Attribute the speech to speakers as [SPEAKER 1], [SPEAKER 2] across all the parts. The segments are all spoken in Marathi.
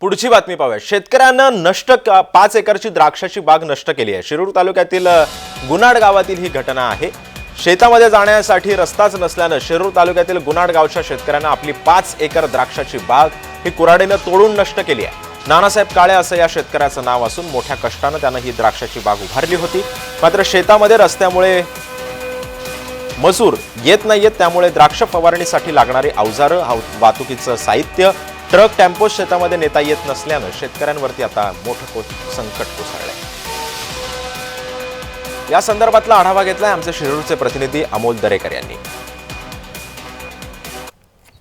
[SPEAKER 1] पुढची बातमी पाहूया. शेतकऱ्यानं नष्ट क- पाच एकरची द्राक्षाची बाग नष्ट केली आहे. शिरूर तालुक्यातील गुनाड गावातील ही घटना आहे. शेतामध्ये जाण्यासाठी रस्ताच नसल्यानं शिरूर तालुक्यातील गुनाड गावच्या शेतकऱ्यांना आपली पाच एकर द्राक्षाची बाग ही कुराडीनं तोडून नष्ट केली आहे. नानासाहेब काळे असं या शेतकऱ्याचं नाव असून मोठ्या कष्टानं त्यानं ही द्राक्षाची बाग उभारली होती. मात्र शेतामध्ये रस्त्यामुळे मजूर येत नाहीयेत त्यामुळे द्राक्ष फवारणीसाठी लागणारी अवजारं वाहतुकीचं साहित्य ट्रक टेम्पो शेतामध्ये नेता येत नसल्यानं शेतकऱ्यांवरती आता मोठं को- संकट कोसळलंय या संदर्भातला आढावा घेतलाय आमचे शिरूरचे प्रतिनिधी अमोल दरेकर यांनी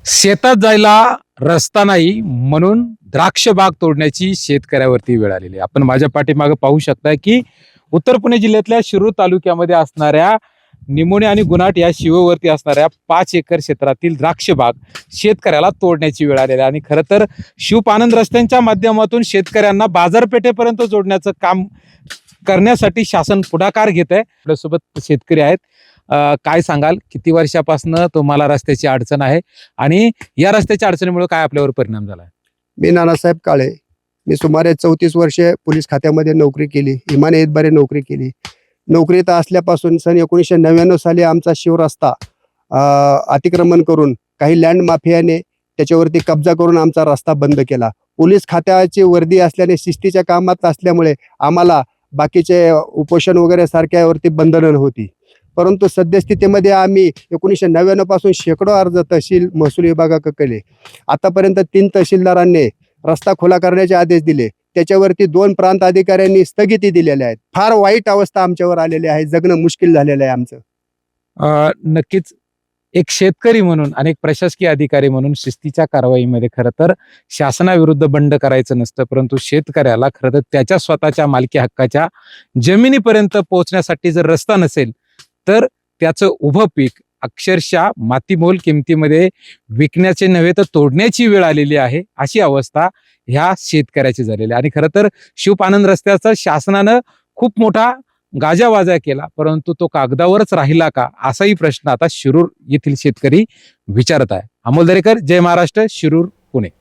[SPEAKER 2] शेतात जायला रस्ता नाही म्हणून द्राक्ष बाग तोडण्याची शेतकऱ्यावरती वेळ आलेली आहे. आपण माझ्या पाठीमागे पाहू शकताय की उत्तर पुणे जिल्ह्यातल्या शिरूर तालुक्यामध्ये असणाऱ्या निमोणे आणि गुनाट या शिवेवरती असणाऱ्या पाच एकर क्षेत्रातील द्राक्ष बाग शेतकऱ्याला तोडण्याची वेळ आलेली आहे. आणि खरं तर शिवपानंद रस्त्यांच्या माध्यमातून शेतकऱ्यांना बाजारपेठेपर्यंत जोडण्याचं काम करण्यासाठी शासन पुढाकार घेत आहे. आपल्यासोबत शेतकरी आहेत. काय सांगाल? किती वर्षापासून तुम्हाला रस्त्याची अडचण आहे? आणि या रस्त्याच्या अडचणीमुळे काय आपल्यावर परिणाम झाला?
[SPEAKER 3] मी नानासाहेब काळे. मी सुमारे चौतीस वर्षे पोलीस खात्यामध्ये नोकरी केली. इमाने इतबारे नोकरी केली. नोकरीत असल्यापासून सन एकोणीसशे नव्याण्णव साली आमचा शिवरस्ता अतिक्रमण करून काही लँड माफियाने त्याच्यावरती कब्जा करून आमचा रस्ता बंद केला. पोलीस खात्याची वर्दी असल्याने शिस्तीच्या कामात असल्यामुळे आम्हाला बाकीचे उपोषण वगैरे सारख्यावरती बंधनं होती परंतु सद्यस्थितीमध्ये आम्ही एकोणीसशे नव्याण्णवपासून शेकडो अर्ज तहसील महसूल विभागाकडे केले. आतापर्यंत तीन तहसीलदारांनी रस्ता खुला करण्याचे आदेश दिले. त्याच्यावरती दोन प्रांत अधिकाऱ्यांनी स्थगिती दिलेल्या आहेत. फार वाईट अवस्था आमच्यावर आलेली आहे. जगणं मुश्किल झालेलं आहे आमचं.
[SPEAKER 2] नक्कीच एक शेतकरी म्हणून आणि एक प्रशासकीय अधिकारी म्हणून शिस्तीच्या कारवाईमध्ये खरं तर शासनाविरुद्ध बंड करायचं नसतं परंतु शेतकऱ्याला खरं तर त्याच्या स्वतःच्या मालकी हक्काच्या जमिनीपर्यंत पोहोचण्यासाठी जर रस्ता नसेल तर त्याचं उभं पीक अक्षरशः मातीमोल किमतीमध्ये विकण्याचे नव्हे तर तोडण्याची वेळ आलेली आहे अशी अवस्था ह्या शेतकऱ्याची झालेली आहे. आणि खरं तर शिवपानंद रस्त्याचा शासनानं खूप मोठा गाजावाजा केला परंतु तो कागदावरच राहिला का असाही प्रश्न आता शिरूर येथील शेतकरी विचारत आहे. अमोल दरेकर जय महाराष्ट्र शिरूर पुणे.